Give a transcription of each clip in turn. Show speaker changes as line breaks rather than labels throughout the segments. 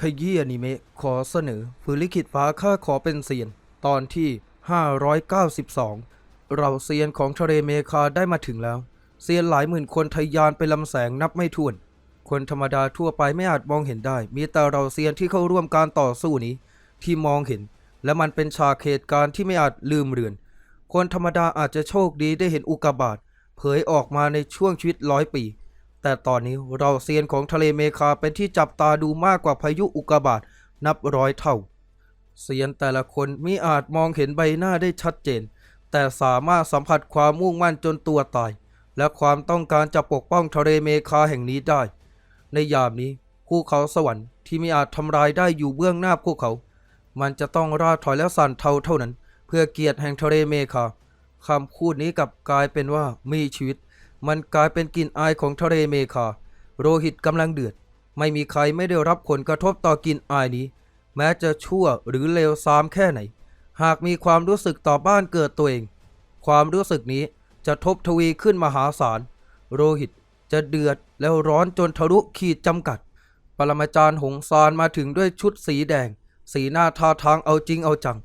ขยี้อนิเมะขอเสนอฝืนลิขิตฟ้าข้าขอเป็นเซียน ตอนที่ 592 เราเซียนของทะเลเมคาได้มาถึงแล้ว เซียนหลายหมื่นคนทยานไปลำแสงนับไม่ถ้วน คนธรรมดาทั่วไปไม่อาจมองเห็นได้ มีแต่เราเซียนที่เข้าร่วมการต่อสู้นี้ ที่มองเห็น และมันเป็นฉากเหตุการณ์ที่ไม่อาจลืมเลือน คนธรรมดาอาจจะโชคดีได้เห็นอุกกาบาตเผยออกมาในช่วงชีวิตร้อยปี แต่ตอนนี้เราเซียนของทะเลเมคาเป็นที่จับตาดูมากกว่าพายุอุกกาบาตนับร้อยเท่า เซียนแต่ละคนมิอาจมองเห็นใบหน้าได้ชัดเจน แต่สามารถสัมผัสความมุ่งมั่นจนตัวตาย และความต้องการจะปกป้องทะเลเมคาแห่งนี้ได้ ในยามนี้ภูเขาสวรรค์ที่มิอาจทำลายได้อยู่เบื้องหน้าพวกเขา มันจะต้องราถอยและสั่นเทาเท่านั้น เพื่อเกียรติแห่งทะเลเมคาคำพูดนี้กลับกลายเป็นว่ามีชีวิต มันกลายเป็นกลิ่นอายของทะเลเมคา โรหิตกำลังเดือด ไม่มีใครไม่ได้รับผลกระทบต่อกลิ่นอายนี้ แม้จะชั่วหรือเลวทรามแค่ไหน หากมีความรู้สึกต่อบ้านเกิดตัวเอง ความรู้สึกนี้จะทบทวีขึ้นมหาศาล โรหิตจะเดือดแล้วร้อนจนทะลุขีดจำกัด ปรมาจารย์หงซานมาถึงด้วยชุดสีแดง สีหน้าท่าทางเอาจริงเอาจัง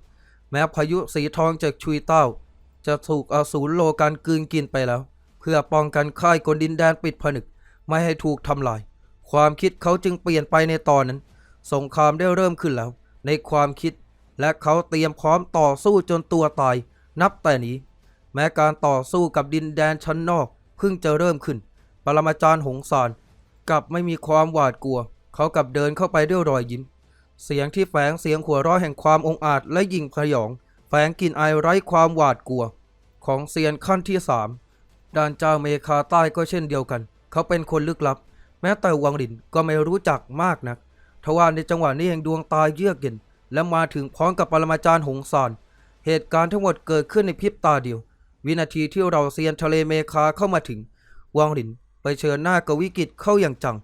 แม้พายุสีทองจากชุยเต้า จะถูกอสูรโลกันกลืนกินไปแล้ว เพื่อป้องกันค่ายกลดินแดนปิดผนึกไม่ให้ถูกทำลาย ความคิดเขาจึงเปลี่ยนไปในตอนนั้น สงครามได้เริ่มขึ้นแล้ว ในความคิดและเขาเตรียมพร้อมต่อสู้จนตัวตาย นับแต่นี้ แม้การต่อสู้กับดินแดนชั้นนอกเพิ่งจะเริ่มขึ้น ปรมาจารย์หงสารกลับไม่มีความหวาดกลัว เขากลับเดินเข้าไปด้วยรอยยิ้ม เสียงที่แฝงเสียงหัวเราะแห่งความองอาจและยิ่งพยอง แฝงกลิ่นอายไร้ความหวาดกลัว ของเซียนขั้นที่สาม ด้านเจ้าเมคาใต้ก็เช่นเดียวกัน เขาเป็นคนลึกลับ แม้แต่วังหลินก็ไม่รู้จักมากนักทว่าในจังหวะนี้เองดวงตายเยือกเย็น และมาถึงพร้อมกับปรมาจารย์หงสารเหตุการณ์ทั้งหมดเกิดขึ้นในพริบตาเดียว วินาทีที่เราเซียนทะเลเมคาเข้ามาถึง วังหลินไปเชิญหน้ากับวิกฤตเข้าอย่างจัง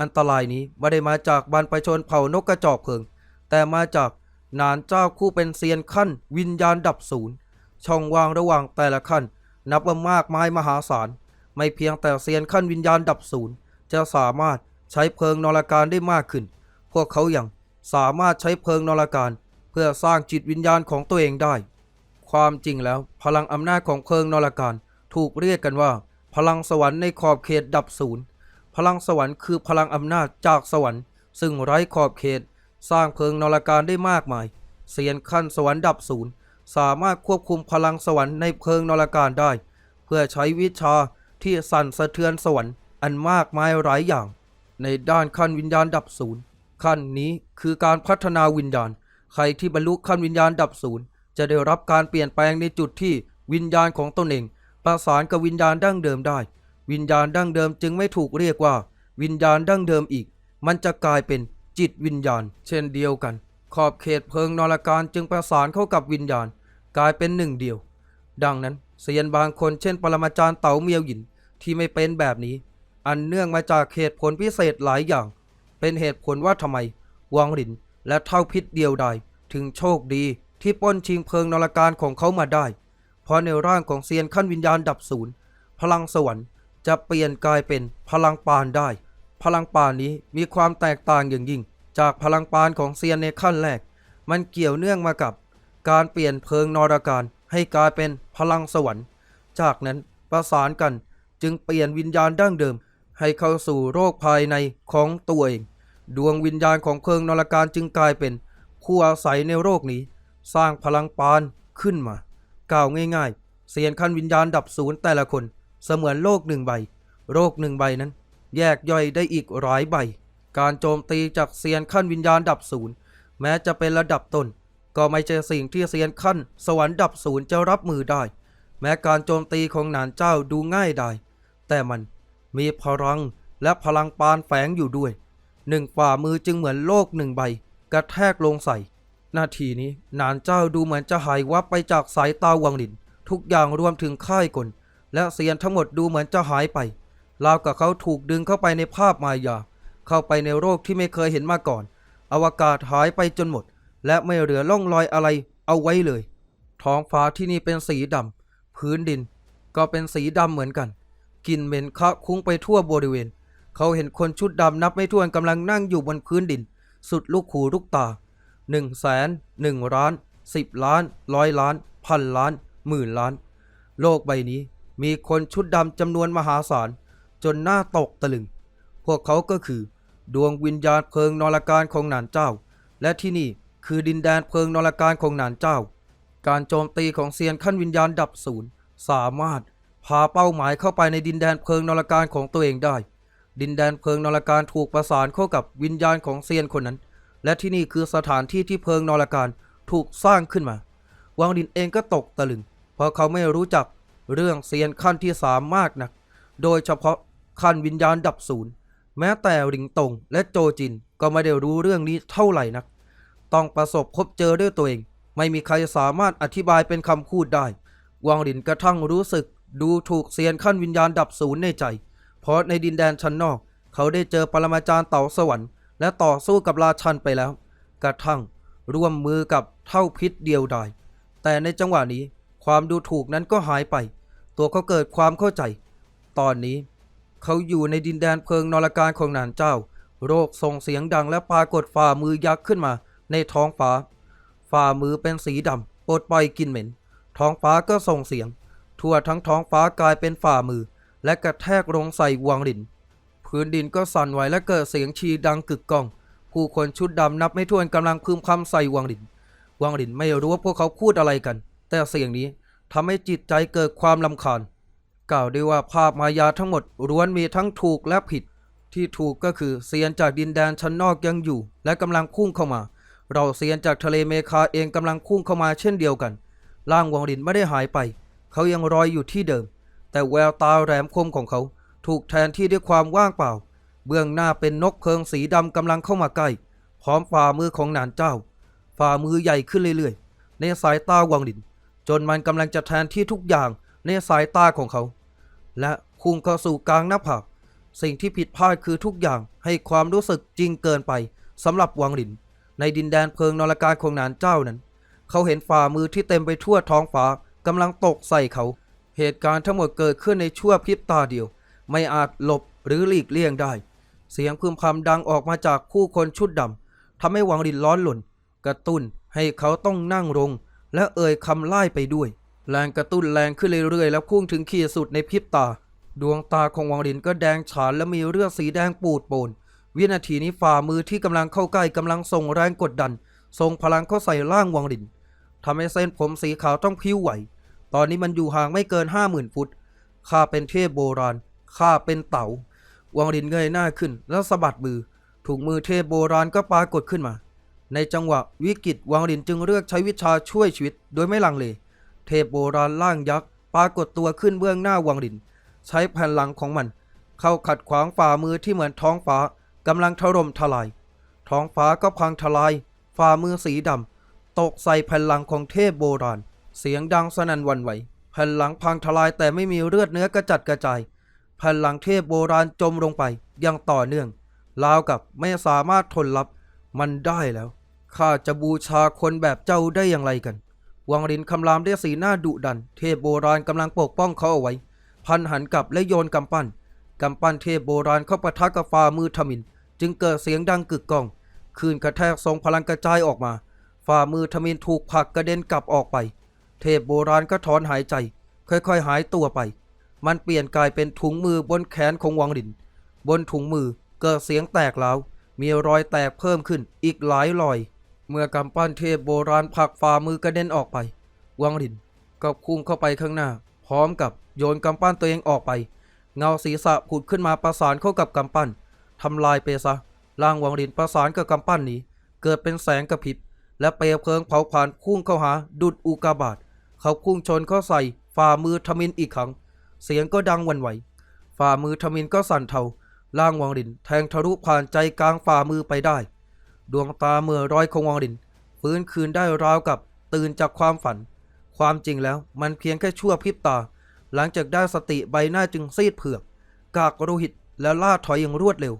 อันตรายนี้ไม่ได้มาจากบรรพชนเผ่านกกระจอกเพิง แต่มาจากนานเจ้าคู่เป็นเซียนขั้น วิญญาณดับศูนย์ช่องว่างระหว่างแต่ละขั้น นับว่ามากมายมหาศาล ไม่เพียงแต่เซียนขั้นวิญญาณดับศูนย์จะสามารถใช้เพลิงนรการได้มากขึ้น พวกเขายังสามารถใช้เพลิงนรการ เพื่อสร้างจิตวิญญาณของตัวเองได้ ความจริงแล้วพลังอำนาจของเพลิงนรการถูกเรียกกันว่า พลังสวรรค์ในขอบเขตดับศูนย์พลังสวรรค์คือพลังอำนาจจากสวรรค์ ซึ่งไร้ขอบเขต สร้างเพลิงนรการได้มากมาย เสียนขั้นสวรรค์ดับศูนย์ สามารถควบคุมพลังสวรรค์ในเพลิงนรการได้ เพื่อใช้วิชาที่สั่นสะเทือนสวรรค์อันมากมายหลายอย่าง ในด้านขั้นวิญญาณดับศูนย์ขั้นนี้คือการพัฒนาวิญญาณ ใครที่บรรลุขั้นวิญญาณดับศูนย์จะได้รับการเปลี่ยนแปลงในจุดที่วิญญาณของตนเอง ประสานกับวิญญาณดั้งเดิมได้ วิญญาณดั้งเดิมจึงไม่ถูกเรียกว่า วิญญาณดั้งเดิมอีก มันจะกลายเป็นจิตวิญญาณ เช่นเดียวกัน ขอบเขตเพลิงนรการจึงประสานเข้ากับวิญญาณ กลายเป็นหนึ่งเดียว ดังนั้นเซียนบางคนเช่นปรมาจารย์เต๋าเมียวหยินที่ไม่เป็นแบบนี้ อันเนื่องมาจากเหตุผลพิเศษหลายอย่าง เป็นเหตุผลว่าทำไม วังหลินและเท่าพิษเดียวใดถึงโชคดีที่ป้นชิงเพลิงนรการของเขามาได้ เพราะในร่างของเซียนขั้นวิญญาณดับศูนย์พลังสวรรค์จะเปลี่ยนกลายเป็นพลังปานได้ พลังปานนี้มีความแตกต่างอย่างยิ่ง จากพลังปานของเซียนในขั้นแรก มันเกี่ยวเนื่องมากับ การเปลี่ยนเพลิงนรการให้กลายเป็นพลังสวรรค์ จากนั้นประสานกันจึงเปลี่ยนวิญญาณดั้งเดิม ให้เข้าสู่โรคภายในของตัวเอง ดวงวิญญาณของเพลิงนรการจึงกลายเป็น ผู้อาศัยในโรคนี้ สร้างพลังปานขึ้นมา กล่าวง่ายๆ เสียนขั้นวิญญาณดับศูนย์แต่ละคน เสมือนโลกหนึ่งใบ โรคหนึ่งใบนั้น แยกย่อยได้อีกหลายใบ การโจมตีจากเซียนขั้นวิญญาณดับศูนย์แม้จะเป็นระดับต้นก็ไม่ใช่สิ่งที่เซียนขั้น สวรรค์ดับศูนย์จะรับมือได้ แม้การโจมตีของหนานเจ้าดูง่ายได้ แต่มันมีพลังและพลังปานแฝงอยู่ด้วย หนึ่งฝ่ามือจึงเหมือนโลกหนึ่งใบ กระแทกลงใส่ นาทีนี้หนานเจ้าดูเหมือนจะหายวับไปจากสายตาวังหลิน ทุกอย่างรวมถึงค่ายกลและเซียนทั้งหมดดูเหมือนจะหายไปราวกับเขาถูกดึงเข้าไปในภาพมายา เข้าไปในโรคที่ไม่เคยเห็นมาก่อน อวกาศหายไปจนหมด และไม่เหลือร่องรอยอะไรเอาไว้เลย ท้องฟ้าที่นี่เป็นสีดำพื้นดิน ก็เป็นสีดำเหมือนกันกลิ่นเหม็นคะคุ้งไปทั่วบริเวณ เขาเห็นคนชุดดำนับไม่ถ้วนกำลังนั่งอยู่บนพื้นดิน สุดลูกหูลูกตาหนึ่งแสนหนึ่งล้านสิบล้านร้อยล้าน พันล้านหมื่นล้าน โลกใบนี้มีคนชุดดำจำนวนมหาศาล จนหน้าตกตะลึง พวกเขาก็คือ ดวงวิญญาณเพลิงนรการของหนานเจ้า และที่นี่คือดินแดนเพลิงนรการของหนานเจ้า การโจมตีของเซียนขั้นวิญญาณดับศูนย์สามารถพาเป้าหมายเข้าไปในดินแดนเพลิงนรการของตัวเองได้ ดินแดนเพลิงนรการถูกประสานเข้ากับวิญญาณของเซียนคนนั้น และที่นี่คือสถานที่ที่เพลิงนรการถูกสร้างขึ้นมา วังดินเองก็ตกตะลึง เพราะเขาไม่รู้จักเรื่องเซียนขั้นที่สามมากนัก โดยเฉพาะขั้นวิญญาณดับศูนย์ แม้แต่หลิงตงและโจจินก็ไม่ได้รู้เรื่องนี้เท่าไหร่นัก ต้องประสบพบเจอด้วยตัวเอง ไม่มีใครสามารถอธิบายเป็นคำพูดได้วังหลินกระทั่งรู้สึก ดูถูกเซียนขั้นวิญญาณดับศูนย์ในใจ เพราะในดินแดนชั้นนอก เขาได้เจอปรมาจารย์เต่าสวรรค์และต่อสู้กับราชันไปแล้ว กระทั่งร่วมมือกับเท่าพิษเดียวดาย แต่ในจังหวะนี้ความดูถูกนั้นก็หายไป ตัวเขาเกิดความเข้าใจ ตอนนี้ เขาอยู่ในดินแดนเพลิงนรการของนานเจ้า โรคส่งเสียงดังและปรากฏฝ่ามือยักษ์ขึ้นมา ในท้องฟ้า ฝ่ามือเป็นสีดำปดปล่อยกลินเหม็น ท้องฟ้าก็ส่งเสียง ทั่วทั้งท้องฟ้ากลายเป็นฝ่ามือ และกระแทกลงใส่วังหลิน พื้นดินก็สั่นไหวและเกิดเสียงชีดังกึกก้อง ผู้คนชุดดำนับไม่ถ้วนกำลังพึมพำใส่วังหลิน วังหลินไม่รู้ว่าพวกเขาพูดอะไรกัน แต่เสียงนี้ทำให้จิตใจเกิดความลำคาญ กล่าวได้ว่าภาพมายาทั้งหมดล้วนมีทั้งถูกและผิด ที่ถูกก็คือเซียนจากดินแดนชั้นนอกยังอยู่ และกำลังพุ่งเข้ามา เราเซียนจากทะเลเมคาเองกำลังพุ่งเข้ามาเช่นเดียวกัน ร่างวังหลินไม่ได้หายไป เขายังรอยอยู่ที่เดิม แต่แววตาแหลมคมของเขา ถูกแทนที่ด้วยความว่างเปล่า เบื้องหน้าเป็นนกเพลิงสีดำกำลังเข้ามาใกล้ พร้อมฝ่ามือของหนานเจ้า ฝ่ามือใหญ่ขึ้นเรื่อยๆ ในสายตาวังหลิน จนมันกำลังจะแทนที่ทุกอย่าง ในสายตาของเขา และพุ่งเข้าสู่กลางหน้าผากสิ่งที่ผิดพลาดคือทุกอย่างให้ความรู้สึกจริงเกินไปสำหรับวังหลิน ในดินแดนเพลิงนรการของนานเจ้านั้น เขาเห็นฝ่ามือที่เต็มไปทั่วท้องฟ้ากำลังตกใส่เขา เหตุการณ์ทั้งหมดเกิดขึ้นในชั่วพริบตาเดียว ไม่อาจหลบหรือหลีกเลี่ยงได้ เสียงพึมพำดังออกมาจากผู้คนชุดดำทำให้วังหลินร้อนหล่นกระตุ้นให้เขาต้องนั่งลงและเอ่ยคำไล่ไปด้วย แรงกระตุ้นแรงขึ้นเรื่อยๆ แล้วพุ่งถึงขีดสุดในพริบตา ดวงตาของวังหลินก็แดงฉานและมีเลือดสีแดงปูดโปน วินาทีนี้ฝ่ามือที่กำลังเข้าใกล้กำลังส่งแรงกดดัน ส่งพลังเข้าใส่ร่างวังหลินทำให้เส้นผมสีขาวต้องพิ้วไหว ตอนนี้มันอยู่ห่างไม่เกินห้าหมื่นฟุต ข้าเป็นเทพโบราณ ข้าเป็นเต๋าวังหลินเงยหน้าขึ้นแล้วสะบัดมือถุงมือเทพโบราณก็ปรากฏขึ้นมา ในจังหวะวิกฤตวังหลินจึงเลือกใช้วิชาช่วยชีวิต โดยไม่ลังเล เทพโบราณร่างยักษ์ปรากฏตัวขึ้นเบื้องหน้าวังหลิน ใช้แผ่นหลังของมัน เข้าขัดขวางฝ่ามือที่เหมือนท้องฟ้ากำลังถล่มทลาย ท้องฟ้าก็พังทลาย ฝ่ามือสีดำตกใส่แผ่นหลังของเทพโบราณ เสียงดังสนั่นวันไหว แผ่นหลังพังทลายแต่ไม่มีเลือดเนื้อกระจัดกระจาย แผ่นหลังเทพโบราณจมลงไปย่างต่อเนื่องราวกับไม่สามารถทนรับมันได้แล้วข้าจะบูชาคนแบบเจ้าได้อย่างไรกัน วังรินคำรามด้วยสีหน้าดุดัน เทพโบราณกำลังปกป้องเขาเอาไว้ พันหันกลับและโยนกำปั้นกำปั้นเทพโบราณเข้าปะทะกับฝ่ามือทมิน จึงเกิดเสียงดังกึกก้องคลื่นกระแทกทรงพลังกระจายออกมา ฝ่ามือทมินถูกผลักกระเด็นกลับออกไป เทพโบราณก็ถอนหายใจ ค่อยๆ หายตัวไป มันเปลี่ยนกลายเป็นถุงมือบนแขนของวังหลิน บนถุงมือเกิดเสียงแตกร้วมีรอยแตกเพิ่มขึ้นอีกหลายรอย เมื่อกำปั้นเทพโบราณผลักฝ่ามือกระเด็นออกไป วังหลินก็พุ่งเข้าไปข้างหน้า พร้อมกับโยนกำปั้นตัวเองออกไป เงาศีรษะผุดขึ้นมาประสานเข้ากับกำปั้นทำลายไปซะร่างวังหลินประสานกับกำปั้นนี้ เกิดเป็นแสงกระพริบ และเปลวเพลิงเผาผลาญพุ่งเข้าหาดุดอุกาบาตเขาพุ่งชนเข้าใส่ฝ่ามือทมินอีกครั้ง เสียงก็ดังวันไหว ฝ่ามือทมินก็สั่นเทาล่างวังลินแทงทะลุผ่านใจกลางฝ่ามือไปได้ ดวงตาเมื่อร้อยของวังลินฟื้นคืนได้ราวกับตื่นจากความฝัน ความจริงแล้วมันเพียงแค่ชั่วพริบตา หลังจากได้สติใบหน้าจึงซีดเผือก กากโลหิตและล่าถอยอย่างรวดเร็ว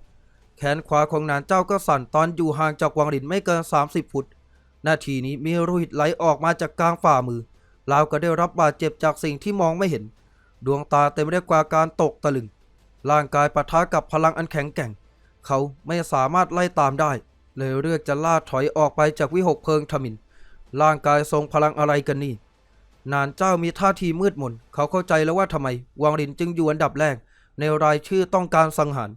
แขนขวาของนานเจ้าก็สั่นตอนอยู่ห่างจากวังลินไม่เกิน 30 ฟุต นาทีนี้มีโลหิตไหลออกมาจากกลางฝ่ามือลาวก็ได้รับบาดเจ็บจากสิ่งที่มองไม่เห็น ดวงตาเต็มไปด้วยความการตกตะลึง ร่างกายปะทะกับพลังอันแข็งแกร่ง เขาไม่สามารถไล่ตามได้ เลยเลือกจะล่าถอยออกไปจากวิหกเพลิงทมิน ร่างกายทรงพลังอะไรกันนี่ นานเจ้ามีท่าทีมืดมน เขาเข้าใจแล้วว่าทำไม วังลินจึงอยู่อันดับแรก ในรายชื่อต้องการสังหาร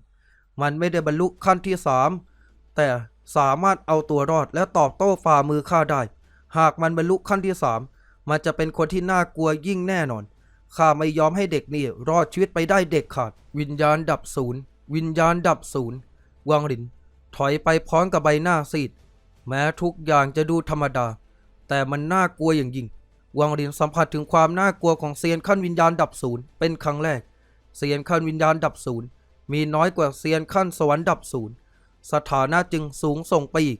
มันไม่ได้บรรลุขั้นที่สามแต่สามารถเอาตัวรอดและตอบโต้ฝ่ามือข้าได้ หากมันบรรลุขั้นที่สามมันจะเป็นคนที่น่ากลัวยิ่งแน่นอน ข้าไม่ยอมให้เด็กนี่รอดชีวิตไปได้เด็กขาด วิญญาณดับศูนย์ วิญญาณดับศูนย์ วังลิน ถอยไปพร้อมกับใบหน้าซีด แม้ทุกอย่างจะดูธรรมดา แต่มันน่ากลัวอย่างยิ่ง วังลินสัมผัสถึงความน่ากลัวของเซียนขั้นวิญญาณดับศูนย์เป็นครั้งแรก เซียนขั้นวิญญาณดับศูนย์มีน้อยกว่าเซียนขั้นสวรรค์ดับศูนย์สถานะจึงสูงส่งไปอีก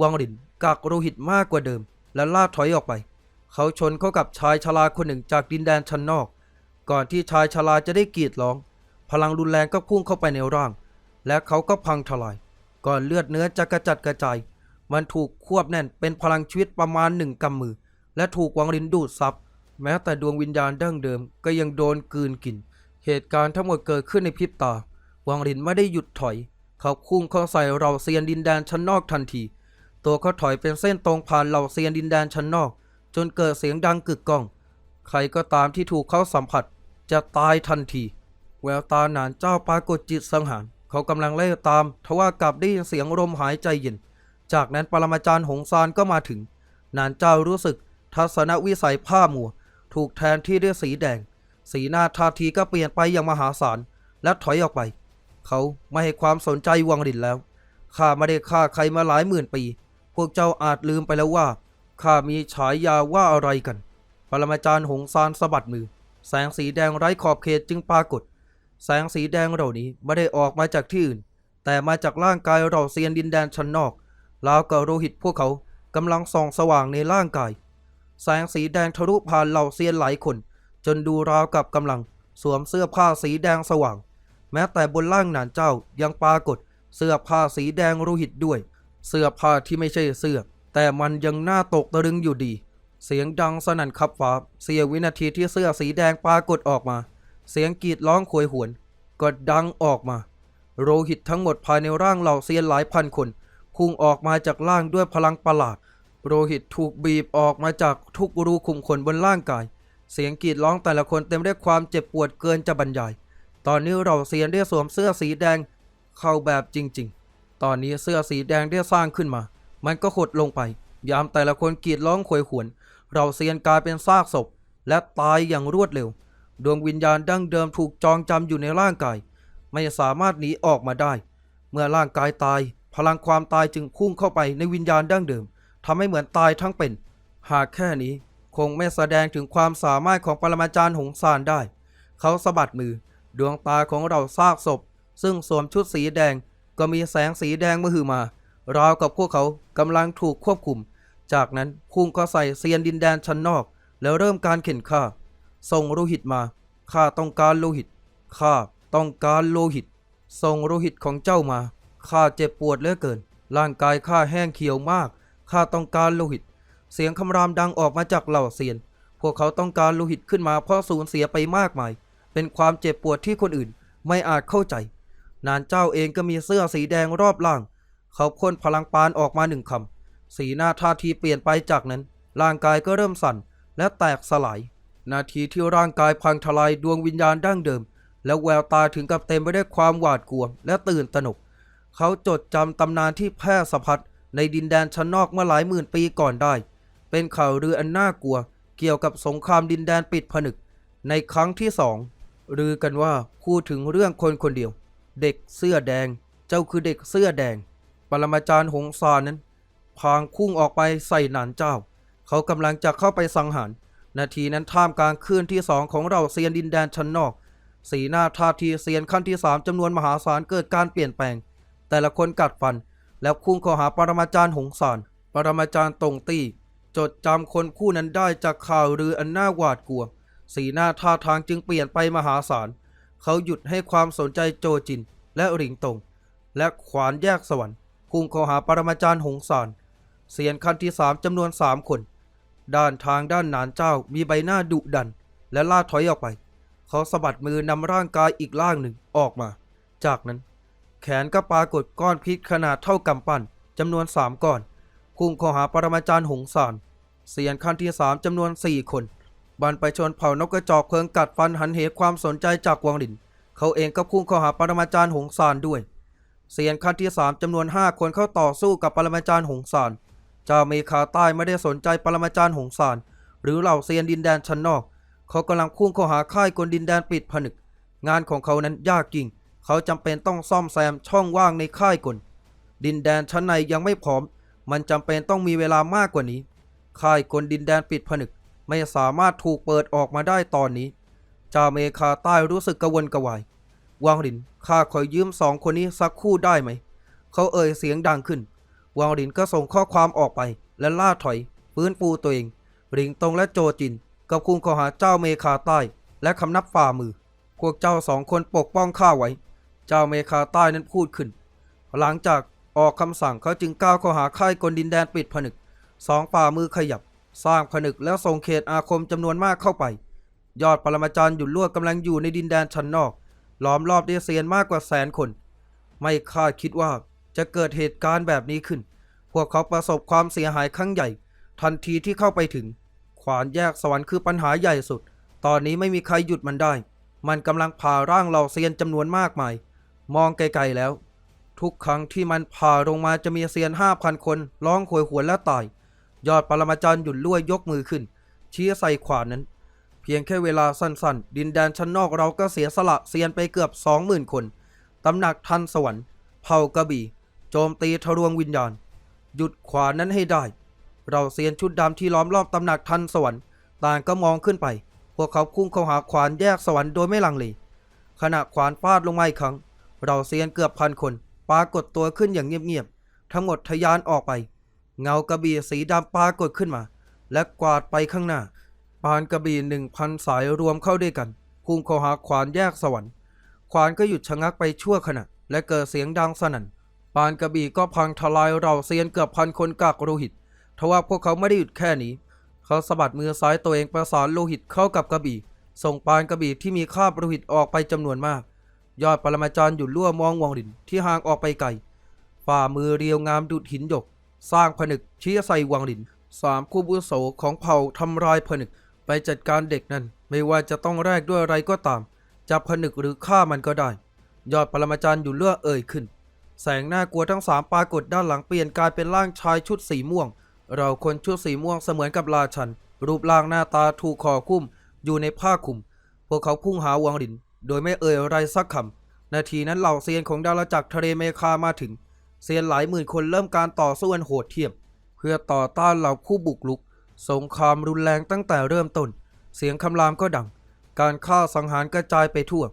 วังลินกักโลหิตมากกว่าเดิม และล่าถอยออกไป เขาชนเข้ากับชายชราคนหนึ่งจากดินแดนชั้นนอก ก่อนที่ชายชราจะได้กรีดร้อง พลังรุนแรงก็พุ่งเข้าไปในร่าง และเขาก็พังทลาย ก่อนเลือดเนื้อจะกระจัดกระจาย มันถูกควบแน่นเป็นพลังชีวิตประมาณหนึ่งกำมือ และถูกวังลินดูดซับ แม้แต่ดวงวิญญาณดั้งเดิมก็ยังโดนกลืนกิน เหตุการณ์ทั้งหมดเกิดขึ้นในพริบตา วังลินไม่ได้หยุดถอย เขาพุ่งเข้าใส่เราเซียนดินแดนชั้นนอกทันที ตัวเขาถอยเป็นเส้นตรงผ่านเหล่าเซียนดินแดนชั้นนอก จนเกิดเสียงดังกึกก้อง ใครก็ตามที่ถูกเขาสัมผัส จะตายทันที แววตาหนานเจ้าปรากฏจิตสังหาร เขากำลังไล่ตามทว่ากลับได้ยินเสียงลมหายใจเย็น จากนั้นปรมาจารย์หงซานก็มาถึง นานเจ้ารู้สึกทัศนวิสัยผ้ามัว ถูกแทนที่ด้วยสีแดง สีหน้าท่าทีก็เปลี่ยนไปอย่างมหาศาล และถอยออกไป เขาไม่ให้ความสนใจวังลินแล้ว ข้าไม่ได้ฆ่าใครมาหลายหมื่นปี พวกเจ้าอาจลืมไปแล้วว่า ข้ามีฉายาว่าอะไรกัน ปรมาจารย์หงซานสะบัดมือ แสงสีแดงไร้ขอบเขตจึงปรากฏ แสงสีแดงเหล่านี้ไม่ได้ออกมาจากที่อื่น แต่มาจากร่างกายเราเซียนดินแดนชั้นนอกราวกับโลหิตพวกเขากำลังส่องสว่างในร่างกาย แสงสีแดงทะลุผ่านเหล่าเซียนหลายคน จนดูราวกับกำลัง สวมเสื้อผ้าสีแดงสว่าง แม้แต่บนร่างหนานเจ้ายังปรากฏเสื้อผ้าสีแดงโลหิตด้วย เสื้อผ้าที่ไม่ใช่เสื้อ แต่มันยังน่าตกตะลึงอยู่ดี เสียงดังสนั่นคับฟ้า เสียวินาทีที่เสื้อสีแดงปรากฏออกมา เสียงกรีดร้องโหยหวน ก็ดังออกมาโลหิตทั้งหมดภายในร่างเหล่าเซียนหลายพันคนพุ่งออกมาจากร่างด้วยพลังประหลาดโลหิตถูกบีบออกมาจากทุกรูขุมขนบนร่างกาย เสียงกรีดร้องแต่ละคนเต็มด้วยความเจ็บปวดเกินจะบรรยาย ตอนนี้เราเซียนได้สวมเสื้อสีแดงเข้าแบบจริง ๆ ตอนนี้เสื้อสีแดงได้สร้างขึ้นมา มันก็หดลงไป ยามแต่ละคนกรีดร้องโหยหวน เราเซียนกลายเป็นซากศพ และตายอย่างรวดเร็ว ดวงวิญญาณดั้งเดิมถูกจองจำอยู่ในร่างกาย ไม่สามารถหนีออกมาได้ เมื่อร่างกายตาย พลังความตายจึงพุ่งเข้าไปในวิญญาณดั้งเดิมทำให้เหมือนตายทั้งเป็น หากแค่นี้คงไม่แสดงถึงความสามารถของปรมาจารย์หงซานได้ เขาสะบัดมือ ดวงตาของเราซากศพ ซึ่งสวมชุดสีแดงก็มีแสงสีแดงมือหือมา ราวกับพวกเขากำลังถูกควบคุม จากนั้นพุ่งเข้าใส่เซียนดินแดนชั้นนอก แล้วเริ่มการเข็นฆ่า ส่งโลหิตมา ข้าต้องการโลหิต ข้าต้องการโลหิต ส่งโลหิตของเจ้ามา ข้าเจ็บปวดเหลือเกิน ร่างกายข้าแห้งเขียวมาก ข้าต้องการโลหิต เสียงคำรามดังออกมาจากเหล่าเซียน พวกเขาต้องการโลหิตขึ้นมาเพราะสูญเสียไปมากมาย เป็นความเจ็บปวดที่คนอื่นไม่อาจเข้าใจ นานเจ้าเองก็มีเสื้อสีแดงรอบล่าง เขาพ่นพลังปานออกมาหนึ่งคำ สีหน้าท่าทีเปลี่ยนไปจากนั้น ร่างกายก็เริ่มสั่นและแตกสลาย นาทีที่ร่างกายพังทลายดวงวิญญาณดั้งเดิม แล้วแววตาถึงกับเต็มไปด้วยความหวาดกลัวและตื่นตระหนก เขาจดจำตำนานที่แพร่สะพัดในดินแดนชั้นนอกเมื่อหลายหมื่นปีก่อนได้ เป็นข่าวลืออันน่ากลัว เกี่ยวกับสงครามดินแดนปิดผนึก ในครั้งที่สองลือกันว่าพูดถึงเรื่องคนคนเดียว เด็กเสื้อแดง เจ้าคือเด็กเสื้อแดง ปรมาจารย์หงซานนั้นพางพุ่งออกไปใส่หนานเจ้า เขากำลังจะเข้าไปสังหาร นาทีนั้นท่ามกลางคลื่นที่สองของเราเซียนดินแดนชั้นนอก สีหน้าท่าทีเซียนขั้นที่สามจำนวนมหาศาลเกิดการเปลี่ยนแปลง แต่ละคนกัดฟัน แล้วคุ้งข้าหาปรมาจารย์หงสารปรมาจารย์ตรงตี้ จดจำคนคู่นั้นได้จากข่าวลืออันน่าหวาดกลัว สีหน้าท่าทางจึงเปลี่ยนไปมหาศาล เขาหยุดให้ความสนใจโจจิน และหลิงตง และขวานแยกสวรรค์พุ่งเข้าหาปรมาจารย์หงสารเสียนขั้นที่สามจำนวนสามคน ด้านทางด้านหนานเจ้ามีใบหน้าดุดัน และล่าถอยออกไป เขาสะบัดมือนำร่างกายอีกร่างหนึ่งออกมา จากนั้น แขนก็ปรากฏก้อนพิษขนาดเท่ากำปั้นจำนวนสามก้อนพุ่งเข้าหาปรมาจารย์หงสารเสียนขั้นที่สามจำนวนสี่คนบันไปชนเผ่านกกระจอกเพลิงกัดฟันหันเหความสนใจจากวังหลิน เขาเองก็พุ่งเข้าหาปรมาจารย์หงสารด้วย เสียนขั้นที่สามจำนวนห้าคนเข้าต่อสู้กับปรมาจารย์หงสาร เจ้าเมคาใต้ไม่ได้สนใจปรมาจารย์หงสารหรือเหล่าเซียนดินแดนชั้นนอก เขากำลังพุ่งเข้าหาค่ายกลดินแดนปิดผนึก งานของเขานั้นยากจริง เขาจำเป็นต้องซ่อมแซมช่องว่างในค่ายกลดินแดนชั้นในยังไม่พร้อม มันจำเป็นต้องมีเวลามากกว่านี้ ค่ายกลดินแดนปิดผนึก ไม่สามารถถูกเปิดออกมาได้ตอนนี้ จาเมคาใต้รู้สึกกระวนกระวายวางหลินข้าขอยืมสองคนนี้สักคู่ได้ไหม เขาเอ่ยเสียงดังขึ้น วางหลินก็ส่งข้อความออกไป และล่าถอยฟื้นฟูตัวเองริงตงและโจจินกับคุงข้อหาเจ้าเมคาใต้ และคำนับฝ่ามือ พวกเจ้าสองคนปกป้องข้าไว้ เจ้าเมคาใต้นั้นพูดขึ้น หลังจากออกคำสั่งเขาจึงก้าวเข้าหาค่ายกลดินแดนปิดผนึกสองฝ่ามือขยับ สร้างผนึกแล้วส่งเขตอาคมจำนวนมากเข้าไป ยอดปรมาจารย์หยุดลวดกำลังอยู่ในดินแดนชั้นนอกล้อมรอบด้วยเซียนมากกว่าแสนคน ไม่คาดคิดว่า จะเกิดเหตุการณ์แบบนี้ขึ้น พวกเขาประสบความเสียหายครั้งใหญ่ ทันทีที่เข้าไปถึง ขวานแยกสวรรค์คือปัญหาใหญ่สุด ตอนนี้ไม่มีใครหยุดมันได้ มันกำลังผ่าร่างเหล่าเซียนจำนวนมากมาย มองไกลๆแล้ว ทุกครั้งที่มันผ่าลงมาจะมีเซียนห้าพันคนร้องโหยหวนและตาย ยอดปรมาจารย์หยุดลุ่ยยกมือขึ้น ชี้ใส่ขวานนั้น เพียงแค่เวลาสั้นๆ ดินแดนชั้นนอกเราก็เสียสละเซียนไปเกือบสองหมื่นคนตำหนักทันสวรรค์เผ่ากระบี่ โจมตีทะลวงวิญญาณ หยุดขวานนั้นให้ได้ เราเซียนชุดดำที่ล้อมรอบตำหนักทันสวรรค์ต่างก็มองขึ้นไป พวกเขาพุ่งเข้าหาขวานแยกสวรรค์โดยไม่ลังเลขณะขวานฟาดลงมาอีกครั้ง เราเซียนเกือบพันคน ปรากฏตัวขึ้นอย่างเงียบๆทั้งหมดทะยานออกไป เงากระบี่สีดำปรากฏขึ้นมา และกวาดไปข้างหน้าปานกระบี่หนึ่งพันสายรวมเข้าด้วยกันพุ่งเข้าหาขวานแยกสวรรค์ ขวานก็หยุดชะงักไปชั่วขณะ และเกิดเสียงดังสนั่น ปานกระบี่ก็พังทลายเราเซียนเกือบพันคนกากโลหิตทว่าพวกเขาไม่ได้หยุดแค่นี้ เขาสะบัดมือซ้ายตัวเองประสานโลหิตเข้ากับกระบี่ ส่งปานกระบี่ที่มีคราบโลหิตออกไปจำนวนมาก ยอดปรมาจารย์หยุดลั่วมองวงหลินที่ห่างออกไปไกล ฝ่ามือเรียวงามดุดหินหยก สร้างผนึกชี้ใส่วังหลิน สามคู่บุโสของเผ่าทำลายผนึกไปจัดการเด็กนั่นไม่ว่าจะต้องแลกด้วยอะไรก็ตามจะผนึกหรือฆ่ามันก็ได้ ยอดปรมาจารย์อยู่เลือเอ่ยขึ้น แสงหน่ากลัวทั้งสามปรากฏด้านหลังเปลี่ยนกลายเป็นร่างชายชุดสีม่วง เราคนชุดสีม่วงเสมือนกับราชัน รูปร่างหน้าตาถูกคอคุ้ม อยู่ในผ้าคลุม พวกเขาพุ่งหาวังลิน โดยไม่เอ่ยอะไรสักคำ นาทีนั้นเหล่าเซียนของดาวจักรทะเลเมคามาถึง เซียนหลายหมื่นคนเริ่มการต่อสู้อันโหดเหี้ยม เพื่อต่อต้านเหล่าผู้บุกรุก สงครามรุนแรงตั้งแต่เริ่มต้น เสียงคำรามก็ดัง การฆ่าสังหารกระจายไปทั่ว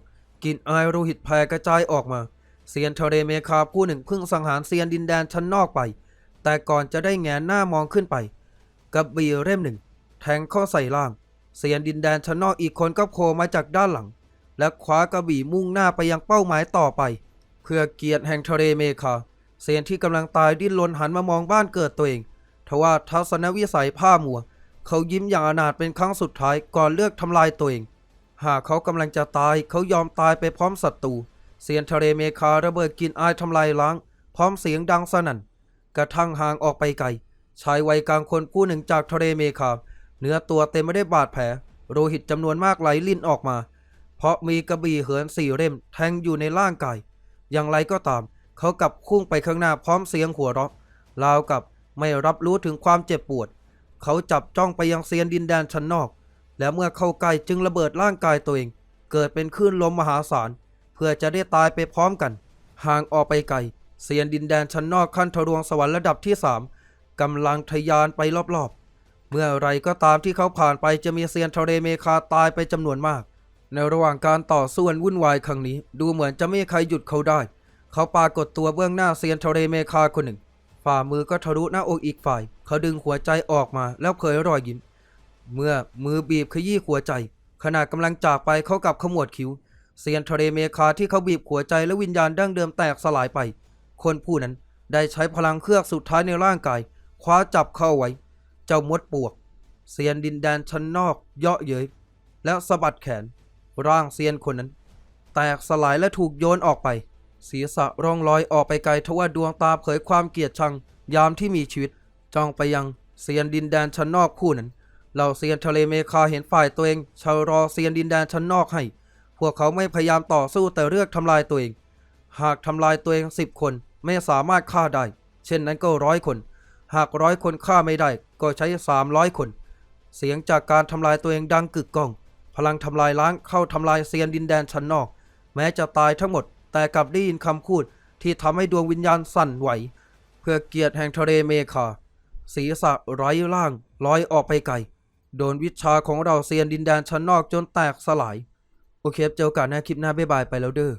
กลิ่นอายโลหิตแผ่กระจายออกมา เซียนทะเลเมคาผู้หนึ่งเพิ่งสังหารเซียนดินแดนชั้นนอกไป แต่ก่อนจะได้แงนหน้ามองขึ้นไป กับบีเล่มหนึ่ง แทงเข้าใส่ล่าง เซียนดินแดนชั้นนอกอีกคนก็โผล่มาจากด้านหลัง และคว้ากระบี่มุ่งหน้าไปยังเป้าหมายต่อไป เพื่อเกียรติแห่งทะเลเมคาเซียนที่กำลังตายดิ้นรนหันมามองบ้านเกิดตัวเองทว่าทัศนวิสัยผ้ามัว เขายิ้มอย่างอนาถเป็นครั้งสุดท้ายก่อนเลือกทำลายตัวเอง หากเขากำลังจะตายเขายอมตายไปพร้อมศัตรู เซียนทะเลเมคาระเบิดกินอายทำลายล้าง พร้อมเสียงดังสนั่น กระทั่งห่างออกไปไกล ชายวัยกลางคนผู้หนึ่งจากทะเลเมคา เนื้อตัวเต็มไปด้วยบาดแผล โลหิตจำนวนมากไหลลิ่นออกมา เพราะมีกระบี่เหินสี่เล่มแทงอยู่ในร่างกาย อย่างไรก็ตาม เขากลับพุ่งไปข้างหน้าพร้อมเสียงหัวเราะราวกับไม่รับรู้ถึงความเจ็บปวด เขาจับจ้องไปยังเซียนดินแดนชั้นนอก และเมื่อเข้าใกล้จึงระเบิดร่างกายตัวเอง เกิดเป็นคลื่นลมมหาศาล พื่อจะได้ตายไปพร้อมกัน ห่างออกไปไกลเซียนดินแดนชั้นนอกขั้นทะลวงสวรรค์ระดับที่สามกำลังทะยานไปรอบๆ เมื่อไรก็ตามที่เขาผ่านไปจะมีเซียนทะเลเมคาตายไปจำนวนมาก ในระหว่างการต่อสู้อันวุ่นวายครั้งนี้ ดูเหมือนจะไม่มีใครหยุดเขาได้ เขาปรากฏตัวเบื้องหน้าเซียนทะเลเมคาคนหนึ่ง ฝ่ามือก็ทะลุหน้าอกอีกฝ่าย เขาดึงหัวใจออกมาแล้วเผยรอยยิ้ม เมื่อมือบีบขยี้หัวใจ ขณะกำลังจากไปเขากลับขมวดคิ้ว เซียนทะเลเมคาที่เขาบีบหัวใจและวิญญาณดั้งเดิมแตกสลายไป คนผู้นั้นได้ใช้พลังเครือกสุดท้ายในร่างกาย คว้าจับเข้าไว้ เจ้ามดปวก เซียนดินแดนชั้นนอก เยาะเย้ยแล้วสะบัดแขน ร่างเซียนคนนั้น แตกสลายและถูกโยนออกไป ศีรษะร่องลอยออกไปไกลทว่าดวงตาเผยความเกลียดชัง ยามที่มีชีวิตจ้องไปยังเซียนดินแดนชั้นนอกคู่นั้นเหล่าเซียนทะเลเมคาเห็นฝ่ายตัวเองชะรอเซียนดินแดนชั้นนอกให้ พวกเขาไม่พยายามต่อสู้แต่เลือกทำลายตัวเอง หากทำลายตัวเองสิบคนไม่สามารถฆ่าได้ เช่นนั้นก็ร้อยคน หากร้อยคนฆ่าไม่ได้ ก็ใช้สามร้อยคน เสียงจากการทำลายตัวเองดังกึกก้อง พลังทำลายล้างเข้าทำลายเซียนดินแดนชั้นนอก แม้จะตายทั้งหมด แต่กลับได้ยินคำพูดที่ทำให้ดวงวิญญาณสั่นไหว เพื่อเกียรติแห่งทะเลเมคาศีรษะไร้ร่างลอยออกไปไกล โดนวิชาของเราเซียนดินแดนชั้นนอกจนแตกสลาย โอเคครับเจอกันในะคลิปหน้าบ๊ายบายไปแล้วเด้อ